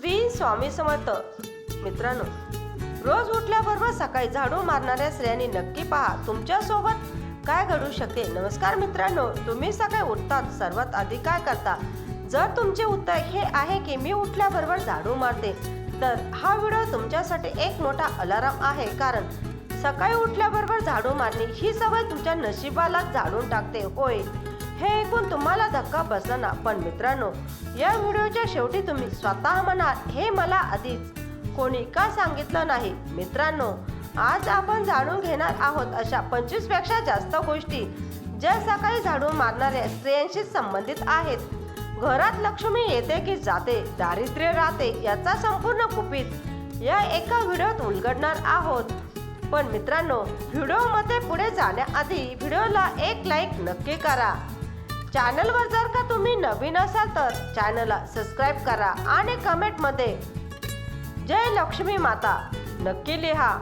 श्री स्वामी समर्थ. मित्रांनो रोज उठल्याबरोबर सकाळी झाडू मारणाऱ्या स्त्रियांनी नक्की पहा तुमच्यासोबत काय घडू शकते? नमस्कार मित्रांनो तुम्ही सकाळी उठतात सर्वात आधी काय करता? जर तुमचे उत्तर हे आहे की मी उठल्याबरोबर झाडू मारते तर हा व्हिडिओ तुमच्यासाठी एक मोठा अलाराम आहे. कारण सकाळी उठल्याबरोबर झाडू मारणे ही सवय तुमच्या नशिबाला झाडून टाकते. होय. हे ऐकून तुम्हाला धक्का बसला ना. पण मित्रांनो या व्हिडिओच्या शेवटी तुम्ही स्वतः म्हणाल हे मला आधीच. कोणी का सांगितलं नाही? मित्रांनो आज आपण जाणून घेणार आहोत अशा पंचवीसपेक्षा जास्त गोष्टी ज्या सकाळी झाडू मारणाऱ्या स्त्रियांशी संबंधित आहेत. घरात लक्ष्मी येते की जाते दारिद्र्य राहते याचा संपूर्ण कुपित या एका व्हिडिओत उलगडणार आहोत. पण मित्रांनो व्हिडिओमध्ये पुढे जाण्याआधी व्हिडिओला एक लाईक नक्की करा. चॅनलवर जर का तुम्ही नवीन असाल तर चॅनलला सबस्क्राईब करा आणि कमेंटमध्ये जय लक्ष्मी माता नक्की लिहा.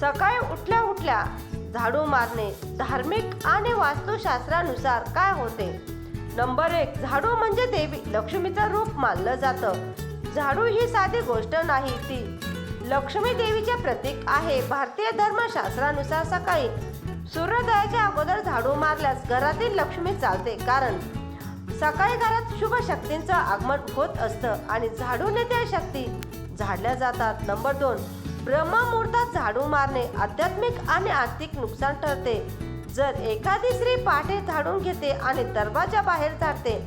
सकाळी उठल्या उठल्या झाडू मारणे धार्मिक आणि वास्तुशास्त्रानुसार काय होते? नंबर एक झाडू म्हणजे देवी. लक्ष्मीचं रूप मानलं जातं. झाडू ही साधी गोष्ट नाही ती. लक्ष्मी देवीचे प्रतीक आहे. भारतीय धर्मशास्त्रानुसार सकाळी सूर्योदयाच्या अगोदर झाडू मारल्यास घरातील लक्ष्मी चालते कारण सकाळी घरात शुभ शक्तींचं आगमन होत असतं आणि झाडूने त्या शक्ती झाडल्या जातात. नंबर दोन ब्रह्ममुहूर्तात झाडू मारणे आध्यात्मिक आणि आर्थिक नुकसान ठरते. जर एखादी स्त्री पाठे झाडून घेते आणि दरवाजा बाहेर झाडते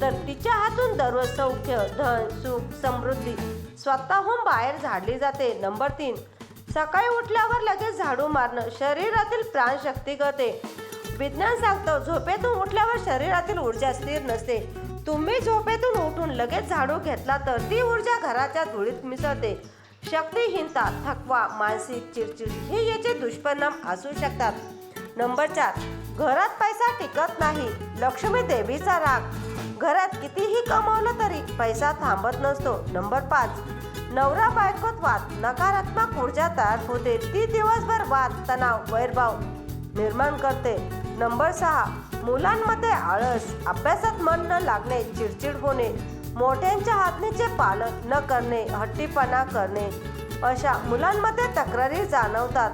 तर तिच्या हातून दररोज सौख्य धन सुख समृद्धी स्वतःहून बाहेर झाडली जाते. नंबर तीन सकाळी उठल्यावर लगेच झाडू मारणं शरीरातील प्राणशक्ती करते विज्ञान सांगतं झोपेतून उठल्यावर शरीरातील ऊर्जा स्थिर नसते. तुम्ही झोपेतून उठून लगेच झाडू घेतला तर ती ऊर्जा घराच्या धुळीत मिसळते. शक्तिहीनता थकवा मानसिक चिडचिड हे याचे दुष्परिणाम असू शकतात. नंबर चार घरात पैसा टिकत नाही. लक्ष्मी देवीचा राग. घरात कितीही कमावलं तरी पैसा थांबत नसतो. नंबर पाच नवरा बायकोत वाद नकारात्मक ऊर्जा तयार होते ती दिवसभर वाद तणाव वैरभाव निर्माण करते. नंबर सहा मुलांमध्ये आळस अभ्यासात मन न लागणे चिडचिड होणे मोठ्यांच्या आज्ञेचे पालन न करणे हट्टीपणा करणे. अशा मुलांमध्ये तक्रारी जाणवतात.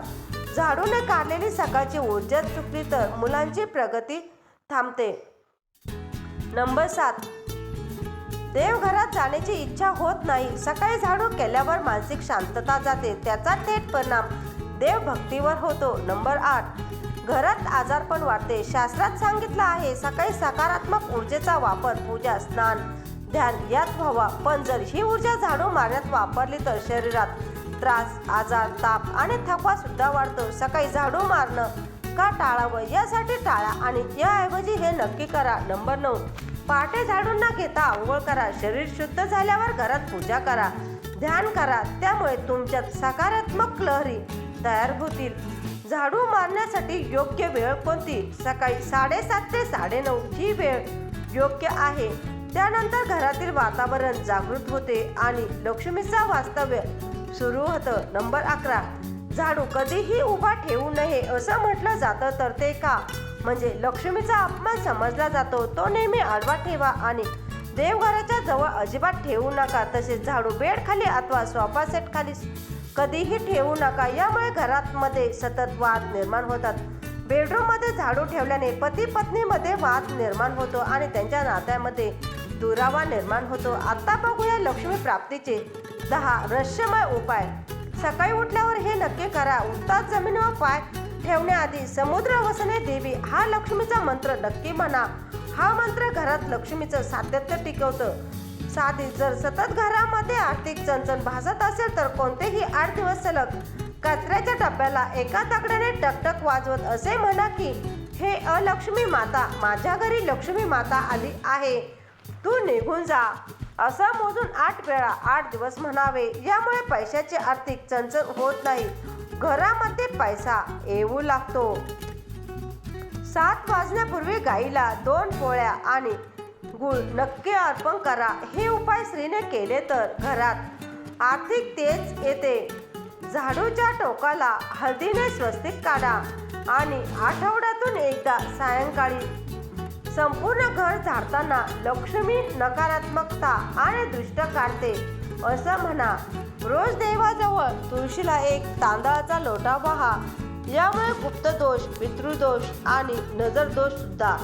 झाडूने काढलेली सकाळची ऊर्जा चुकली तर मुलांची प्रगती थांबते. नंबर सात देवघरात जाण्याची इच्छा होत नाही. सकाळी झाडू केल्यावर मानसिक शांतता जाते. त्याचा थेट परिणाम देवभक्तीवर होतो. नंबर आठ. घरात आजारपण वाढते. शास्त्रात सांगितलं आहे सकाळी सकारात्मक ऊर्जेचा वापर पूजा स्नान ध्यान यात व्हावा. पण जर ही ऊर्जा झाडू मारण्यात वापरली तर शरीरात त्रास आजार ताप आणि थकवा सुद्धा वाढतो. सकाळी झाडू मारणं का टाळावं? यासाठी टाळा आणि याऐवजी हे नक्की करा. नंबर नऊ. पाटे झाडून न घेता आंघोळ करा शरीर शुद्ध झाल्यावर घरात पूजा करा ध्यान करा त्यामुळे तुमच्यात सकारात्मक लहरी तयार होतील. झाडू मारण्यासाठी योग्य वेळ कोणती? सकाळी साडेसात ते साडेनऊ ही वेळ योग्य आहे. त्यानंतर घरातील वातावरण जागृत होते आणि लक्ष्मीचा वास्तव्य सुरू होतं. नंबर अकरा झाडू कधीही उभा ठेवू नये असं म्हटलं जातं तर ते का? म्हणजे लक्ष्मीचा अपमान समजला जातो तो नेहमी आडवा ठेवा आणि देवघराच्या जवळ अजिबात ठेवू नका तसेच झाडू बेड खाली अथवा सोफा सेट खाली कधीही ठेवू नका. यामुळे घरात मध्ये सतत वाद निर्माण होतात. बेडरूममध्ये झाडू ठेवल्याने पती पत्नीमध्ये वाद निर्माण होतो आणि त्यांच्या नात्यामध्ये दुरावा निर्माण होतो. आता बघूया लक्ष्मी प्राप्तीचे दहा रहस्यमय उपाय. सकाळी उठल्यावर हे नक्की करा. उठताच जमिनीवर पाय ठेवण्याआधी समुद्र वसने देवी हा लक्ष्मीचा मंत्र नक्की म्हणा. हा मंत्र घरात लक्ष्मीचं सातत्य टिकवतं. साधी जर सतत घरामध्ये आर्थिक चणचण भासत असेल तर कोणतेही आठ दिवस सलग कचऱ्याच्या डब्याला एका दगडाने टकटक वाजवत असे म्हणा की हे अलक्ष्मी माता माझ्या घरी लक्ष्मी माता आली आहे. तू निघून जा. असं मोजून आठ वेळा आठ दिवस म्हणावे. यामुळे पैशाची आर्थिक चणचण होत नाही. घरामध्ये पैसा येऊ लागतो. सात वाजण्यापूर्वी गाईला दोन पोळ्या आणि गुळ नक्की अर्पण करा. हे उपाय स्त्रीने केले तर घरात आर्थिक तेज येते. झाडूच्या टोकाला हळदीने स्वस्तिक काढा आणि आठवड्यातून एकदा सायंकाळी संपूर्ण घर झाडताना लक्ष्मी नकारात्मकता आणि दृष्ट काढते. असं म्हणा. रोज देवाजवळ तुळशीला एक तांदळाचा लोटा पहा यामुळे गुप्तदोष पितृदोष आणि नजरदोष सुद्धा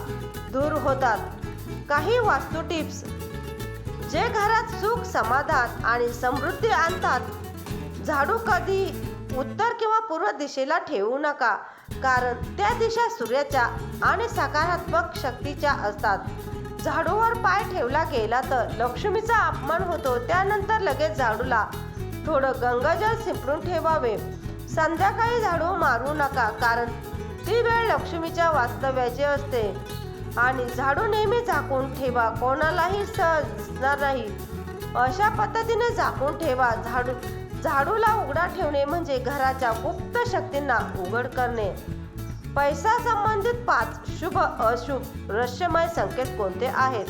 दूर होतात. काही वास्तू टिप्स. जे घरात सुख समाधान आणि समृद्धी आणतात झाडू कधी उत्तर किंवा पूर्व दिशेला ठेवू नका. कारण त्या दिशा सूर्याच्या आणि सकारात्मक शक्तीच्या असतात. झाडूवर पाय ठेवला गेला तर लक्ष्मीचा अपमान होतो. त्यानंतर लगेच झाडूला थोडं गंगाजल शिंपडून ठेवावे. संध्याकाळी झाडू मारू नका कारण ती वेळ लक्ष्मीच्या वास्तव्याची असते. आणि झाडू नेहमी झाकून ठेवा कोणालाही सहज दिसणार नाही. अशा पद्धतीने झाकून ठेवा. झाडू झाडूला उघडा ठेवणे म्हणजे घराच्या गुप्त शक्तींना उघड करणे. पैसा संबंधित पाच शुभ अशुभ रहस्यमय संकेत कोणते आहेत?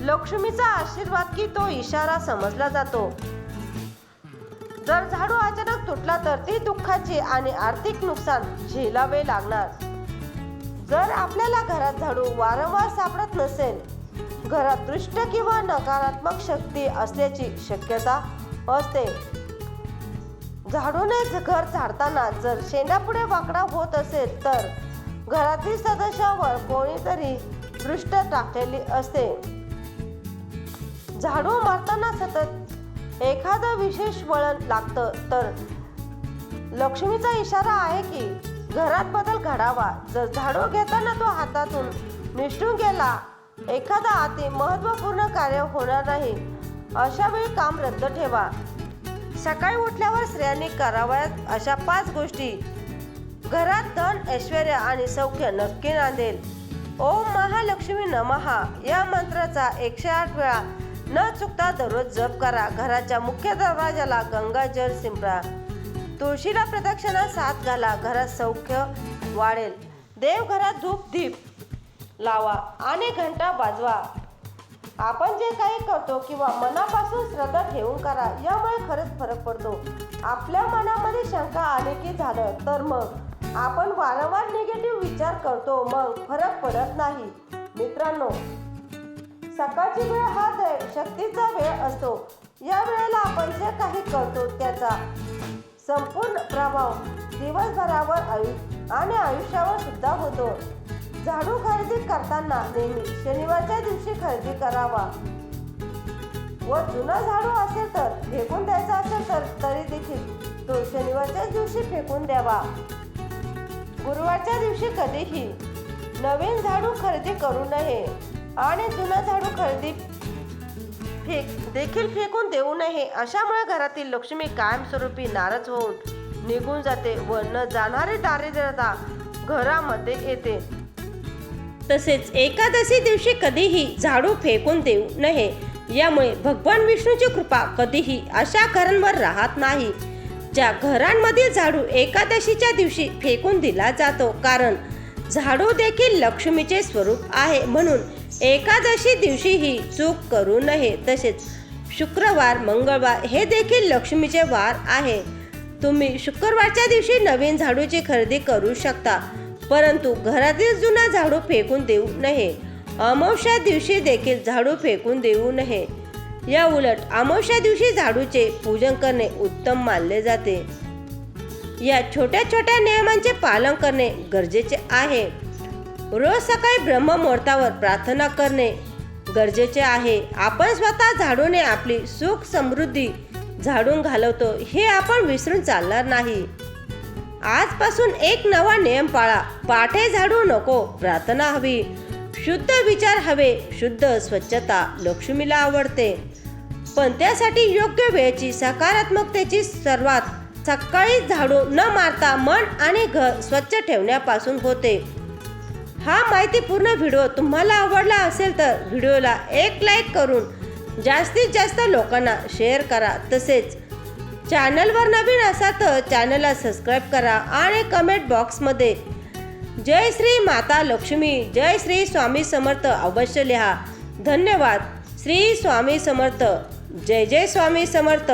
लक्ष्मीचा आशीर्वाद की तो इशारा समजला जातो? जर झाडू अचानक तुटला तर ती दुःखाची आणि आर्थिक नुकसान झेलावे लागणार. जर आपल्याला घरात झाडू वारंवार सापडत नसेल घरात दृष्ट किंवा नकारात्मक शक्ती असल्याची शक्यता असते. झाडूने घर झाडताना जर शेंडापुढे वाकडा होत असेल तर घरातील सदस्यावर कोणीतरी दृष्ट टाकलेली असते. झाडू मारताना सतत एखादं विशेष वळण लागतं तर लक्ष्मीचा इशारा आहे की घरात बदल घडावा. जर झाडू घेताना तो हातातून निष्ठून गेला एखादा अति महत्त्वपूर्ण कार्य होणार नाही अशा वेळी काम रद्द ठेवा. सकाळी उठल्यावर स्त्रियांनी कराव्यात अशा पाच गोष्टी. घरात धन ऐश्वर आणि सौख्य नक्की नांदेल. ओम महालक्ष्मी नमहा. या मंत्राचा एकशे आठ वेळा न चुकता दररोज जप करा. घराच्या मुख्य दरवाजाला गंगाजल शिंपरा तुळशीला प्रदक्षिणा साथ घाला. घरात सौख्य वाढेल. देवघरात धूप दीप लावा. आणि घंटा वाजवा. आपण जे काही करतो किंवा मनापासून श्रद्धा ठेवून करा यामुळे खरंच फरक पडतो. आपल्या मनामध्ये शंका आली की झालं तर मग? आपण वारंवार निगेटिव्ह विचार करतो मग फरक पडत नाही. मित्रांनो सकाळची वेळ हा दै शक्तीचा वेळ असतो. या वेळेला आपण जे काही करतो त्याचा संपूर्ण प्रभाव दिवसभरावर आयु आणि आयुष्यावर सुद्धा होतो. झाडू खरेदी करताना नेहमी शनिवारच्या दिवशी खरेदी करावा. व जुना झाडू असेल तर फेकून द्यायचा असेल तर तरी देखील तो शनिवारच्याच दिवशी फेकून द्यावा. गुरुवारच्या दिवशी कधीही नवीन झाडू खरेदी करू नये आणि जुना झाडू खरेदी फेक देखील फेकून देऊ नये अशामुळे घरातील लक्ष्मी कायमस्वरूपी नाराज होऊन निघून जाते व न जाणारी दारिद्र्यता घरामध्ये येते. तसेच एकादशी दिवशी कधीही झाडू फेकून देऊ नये. यामुळे भगवान विष्णूची कृपा कधीही अशा घरांवर राहत नाही. ज्या घरांमधील झाडू एकादशीच्या दिवशी फेकून दिला जातो कारण झाडू देखील लक्ष्मीचे स्वरूप आहे म्हणून एकादशी दिवशीही चूक करू नये. तसेच शुक्रवार मंगळवार हे देखील लक्ष्मीचे वार आहे. तुम्ही शुक्रवारच्या दिवशी नवीन झाडूची खरेदी करू शकता. परंतु घरातील जुना झाडू फेकून देऊ नये. अमावश्या दिवशी देखील झाडू फेकून देऊ नये. या उलट अमावश्या दिवशी झाडूचे पूजन करणे उत्तम मानले जाते. या छोट्या छोट्या नियमांचे पालन करणे गरजेचे आहे. रोज सकाळी ब्रह्ममुहूर्तावर प्रार्थना करणे गरजेचे आहे. आपण स्वतः झाडूने आपली सुख समृद्धी झाडून घालवतो हे आपण विसरून चालणार नाही. आजपासून एक नवा नियम पाळा. पाठे झाडू नको प्रार्थना हवी. शुद्ध विचार हवे शुद्ध स्वच्छता लक्ष्मीला आवडते. पण त्यासाठी योग्य वेळेची सकारात्मकतेची सर्वात सकाळी झाडू न मारता मन आणि घर स्वच्छ ठेवण्यापासून होते. हा माहितीपूर्ण व्हिडिओ तुम्हाला आवडला असेल तर व्हिडिओला एक लाईक करून जास्तीत जास्त लोकांना शेअर करा. तसेच चॅनलवर नवीन असा तर चॅनलला सबस्क्राईब करा आणि कमेंट बॉक्समध्ये जय श्री माता लक्ष्मी जय श्री स्वामी समर्थ अवश्य लिहा. धन्यवाद. श्री स्वामी समर्थ. जय जय स्वामी समर्थ.